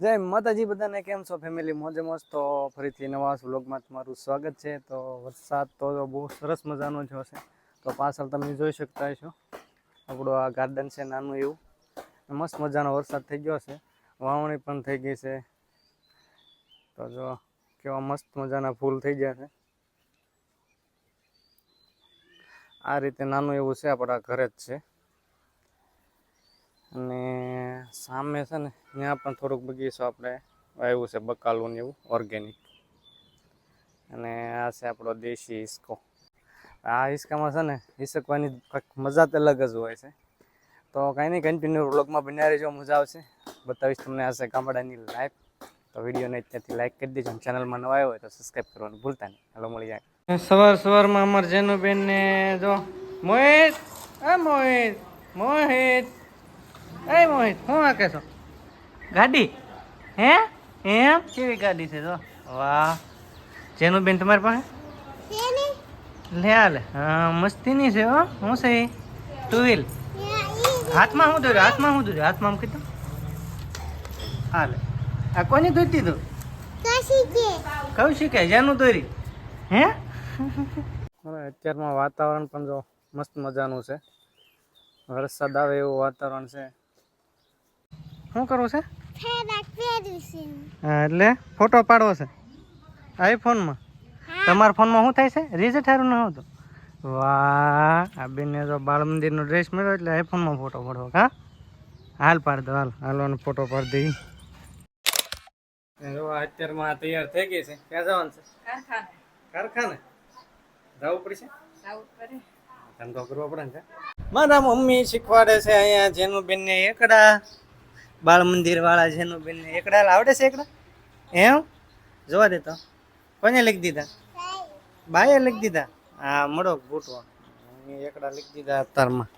જય માતાજી, બધાને કેમ છો? ફેમિલી મોજે મોજ તો ફરીથી નવા વ્લોગમાં તમારું સ્વાગત છે. તો વરસાદ તો બહુ સરસ મજાનો જો છે તો પાછળ તમે જોઈ શકતા છો આપણું આ ગાર્ડન છે નાનું એવું. મસ્ત મજાનો વરસાદ થઈ ગયો છે વાવણી પણ થઈ ગઈ છે. તો જો કેવા મસ્ત મજાના ફૂલ થઈ ગયા છે. આ રીતે નાનું એવું છે, આપણા ઘરે જ છે અને સામે છે ને, ત્યાં પણ થોડુંક બગીચો આપણે વાવ્યું છે, બકાલું ને એવું ઓર્ગેનિક અને આ છે આપણો દેશી હિસ્કો. આ હિસ્કામાં છે ને, હિસકવાની મજા જ અલગ જ હોય છે. તો કાંઈ નહીં કન્ટિન્યુ વ્લોગમાં બન્યા રહેજો, મજા આવશે. બતાવીશ તમને આ ગામડાની લાઈફ તો વિડીયોને ત્યાંથી લાઈક કરી દેજો. ચેનલમાં નવા આવ્યો હોય તો સબસ્ક્રાઈબ કરવાનું ભૂલતા નહીં. હાલો મળી જાય સવાર સવારમાં અમારા જેનુબેનને જો, મોહિત! મોહિત! મોહિત! એ મોહિત શું આ છો? ગાડી? હે? એમ? કેવી ગાડી છે જો વાહ. જેનું બેન તમારી પાસે? લે આ લે. હા મસ્તીની છે હો. શું છે ટુ વ્હીલ હાથમાં શું દોર્યું હાથમાં શું દોર્યું હાથમાં આમ કીધું? હાલે આ કોની દોરતી તું? કયું શીખાય જેનું દોરી હે? અત્યારમાં વાતાવરણ પણ જો મસ્ત મજાનું છે. વરસાદ આવે એવું વાતાવરણ છે. શું કરવું છે? હા એટલે ફોટો પાડવો છે. આઈફોનમાં? તમારા ફોનમાં શું થાય છે? રિઝલ્ટ સારું ન હતું. વાહ આ બેનને જો બાળ મંદિરનો ડ્રેસ મળ્યો એટલે આઈફોનમાં ફોટો પાડવો હા? હાલ પાડ દો હાલ. હાલવાનો ફોટો પાડી દઈ અત્યારમાં તૈયાર થઈ ગઈ છે. ક્યાં જવાનું છે? કારખાને. જવું પડશે? ધંધો કરવો પડે ને મારા મમ્મી શીખવાડે છે અહીંયા જેનું બેન ને એકડા. બાળ મંદિર વાળા જેનું બેન ને એકડા આવડે છે એકડા? એમ? જોવા દેતો કોને લખી દીધા? બાએ લખી દીધા? હા, મળો બૂટવા એકડા લખી દીધા અત્યારમાં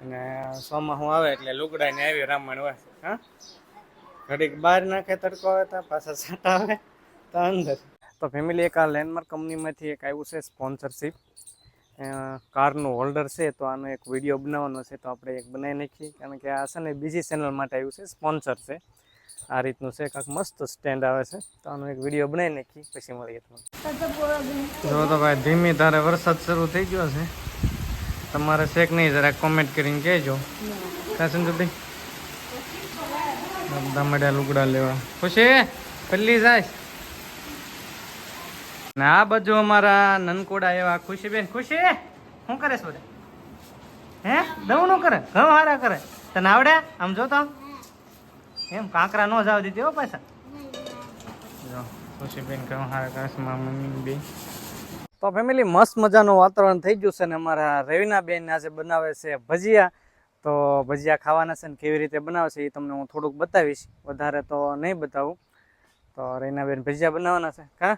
અને સોમાં હું આવે એટલે લુગડા ને આવી રામાયણ હોય હા? ઘડીક બહાર નાખે, તડકો આવે તો પાછા સાટા આવે. તો અંદર. તો ફેમિલી એક આ લેન્ડમાર્ક કંપનીમાંથી એક આવ્યું છે સ્પોન્સરશિપ કારનું હોલ્ડર છે, તો આનો એક વીડિયો બનાવવાનો છે, તો આપણે એક બનાવી નાખીએ. કારણ કે આ છે ને બીજી ચેનલ માટે આવ્યું છે સ્પોન્સર છે. આ રીતનું છે, કાંક મસ્ત સ્ટેન્ડ આવે છે. તો આનો એક વીડિયો બનાવી નાખી પછી મળીએ તમને. જો તો ભાઈ, ધીમી ધારે વરસાદ શરૂ થઈ ગયો છે. તમારે શેક નહીં જરા કોમેન્ટ કરીને કહેજો. કાં સંજુભાઈ? મળ્યા લુગડા લેવા. ખુશી? પલ્લી જાય. ને આ બાજુ અમારા નનકોડા એવા ખુશીબેન, ખુશી? શું કરે છે બધા? હે? નું કરે? ઘઉં હારા કરે? તને આવડે? આમ જો તો આમ. એમ કાંકરા નો જાવ દીધી હો પૈસા જો, ખુશીબેન ઘઉં હારા કરે છે મારા મમ્મી બે તો ફેમિલી મસ્ત મજાનું વાતાવરણ થઈ ગયું છે ને અમારા રવિના બેન આજે બનાવે છે ભજીયા. તો ભજીયા ખાવાના છે ને કેવી રીતે બનાવે છે એ તમને હું થોડુંક બતાવીશ. વધારે તો નહીં બતાવું. તો રવિના બેન ભજીયા બનાવવાના છે. કા?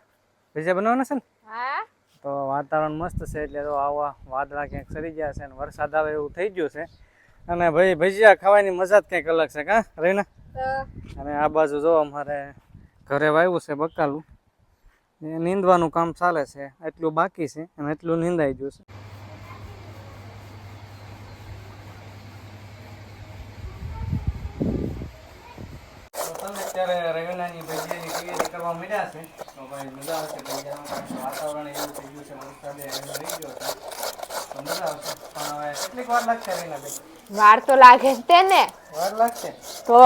ભજીયા બનાવવાના છે ને? હા. તો વાતાવરણ મસ્ત છે એટલે તો આવા વાદળા ક્યાંક સરી ગયા છે અને વરસાદ આવે એવું થઈ ગયું છે. અને ભાઈ ભજીયા ખાવાની મજા જ કંઈક અલગ છે કા રવિના તો? અને આ બાજુ જો અમારે ઘરે વાવ્યું છે બકાલું. એ નીંદવાનું કામ ચાલે છે એટલું બાકી છે અને એટલું નીંદાઈ ગયું છે. તમે અત્યારે રવિનાની કરવા મળ્યા છે. તો ભાઈ મજા આવશે. કારણ વાતાવરણ એવું થઈ ગયું છે વરસાદે રહી ગયો છે. તો મજા આવશે. પણ હવે કેટલીક વાર લાગશે રવિનાભાઈ વાર તો લાગે જ તે ને. વાર લાગશે. તો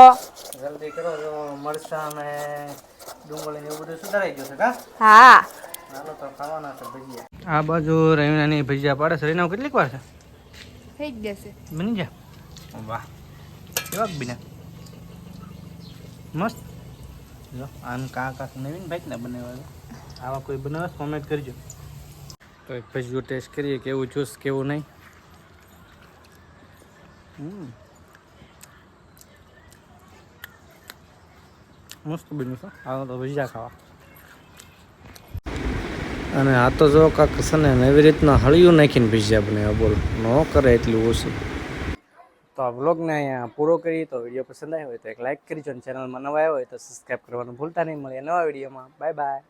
જલ્દી કરો. જો મરચાં ને ડુંગળી ને એવું બધું સુધારાઈ ગયું છે કા? હા. હાલો તો ખાવાના છે ભજીયા. આ બાજુ રવિનાની ભજીયા પાડે છે. રવિના કેટલીક વાર છે? થઈ જ જશે. બની જા વાહ. કેવા બીના મસ્ત. જો આમ કા કાક નવીન ભાઈ ને બનાવ્યા આવા કોઈ બનાવે કોમેન્ટ કરજો. તો એક ભજીયો ટેસ્ટ કરીએ કેવું જ્યુસ કેવું નહીં. હમ. મસ્ત બન્યું છે. આવો તો ભજીયા ખાવા. અને આ તો જો કાંક છે ને એવી રીતના હળિયું નાખીને ભજીયા બનાવ્યા બોલ ન કરે એટલું ઓછું. તો આ વ્લોગને અહીંયા પૂરો કરીએ. તો વીડિયો પસંદ આવ્યો હોય તો એક લાઇક કરીજો અને ચેનલમાં નવા આવ્યો હોય તો સબસ્ક્રાઈબ કરવાનું ભૂલતા નહીં. મળીએ નવા વિડીયોમાં. Bye bye